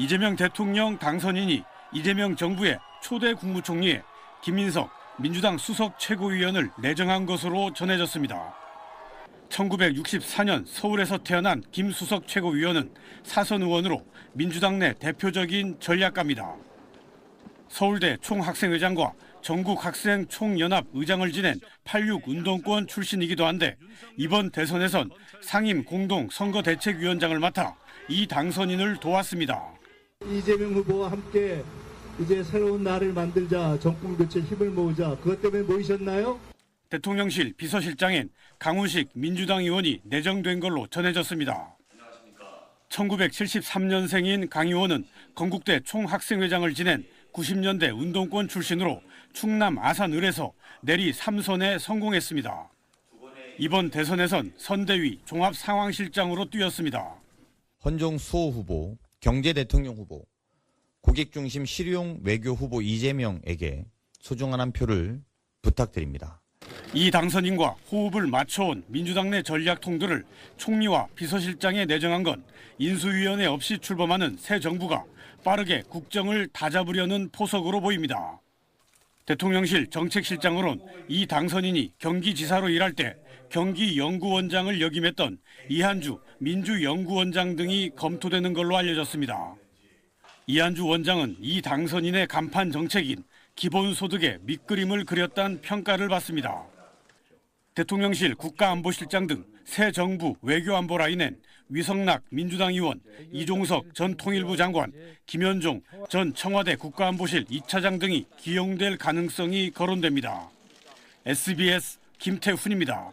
이재명 대통령 당선인이 이재명 정부의 초대 국무총리에 김민석 민주당 수석 최고위원을 내정한 것으로 전해졌습니다. 1964년 서울에서 태어난 김 수석 최고위원은 사선 의원으로 민주당 내 대표적인 전략가입니다. 서울대 총학생회장과 전국학생 총연합 의장을 지낸 86 운동권 출신이기도 한데 이번 대선에선 상임 공동 선거대책위원장을 맡아 이 당선인을 도왔습니다. 이재명 후보와 함께 이제 새로운 날을 만들자 정권 교체 힘을 모으자 그것 때문에 모이셨나요? 대통령실 비서실장엔 강훈식 민주당 의원이 내정된 걸로 전해졌습니다. 1973년생인 강 의원은 건국대 총학생회장을 지낸 90년대 운동권 출신으로 충남 아산을에서 내리 3선에 성공했습니다. 이번 대선에선 선대위 종합상황실장으로 뛰었습니다. 헌정 수호 후보, 경제 대통령 후보, 고객 중심 실용 외교 후보 이재명에게 소중한 한 표를 부탁드립니다. 이 당선인과 호흡을 맞춰온 민주당 내 전략 통들을 총리와 비서실장에 내정한 건 인수위원회 없이 출범하는 새 정부가 빠르게 국정을 다잡으려는 포석으로 보입니다. 대통령실 정책실장으론 이 당선인이 경기지사로 일할 때 경기연구원장을 역임했던 이한주 민주연구원장 등이 검토되는 걸로 알려졌습니다. 이한주 원장은 이 당선인의 간판 정책인 기본소득의 밑그림을 그렸다는 평가를 받습니다. 대통령실 국가안보실장 등 새 정부 외교안보 라인엔 위성락 민주당 의원, 이종석 전 통일부 장관, 김현종 전 청와대 국가안보실 2차장 등이 기용될 가능성이 거론됩니다. SBS 김태훈입니다.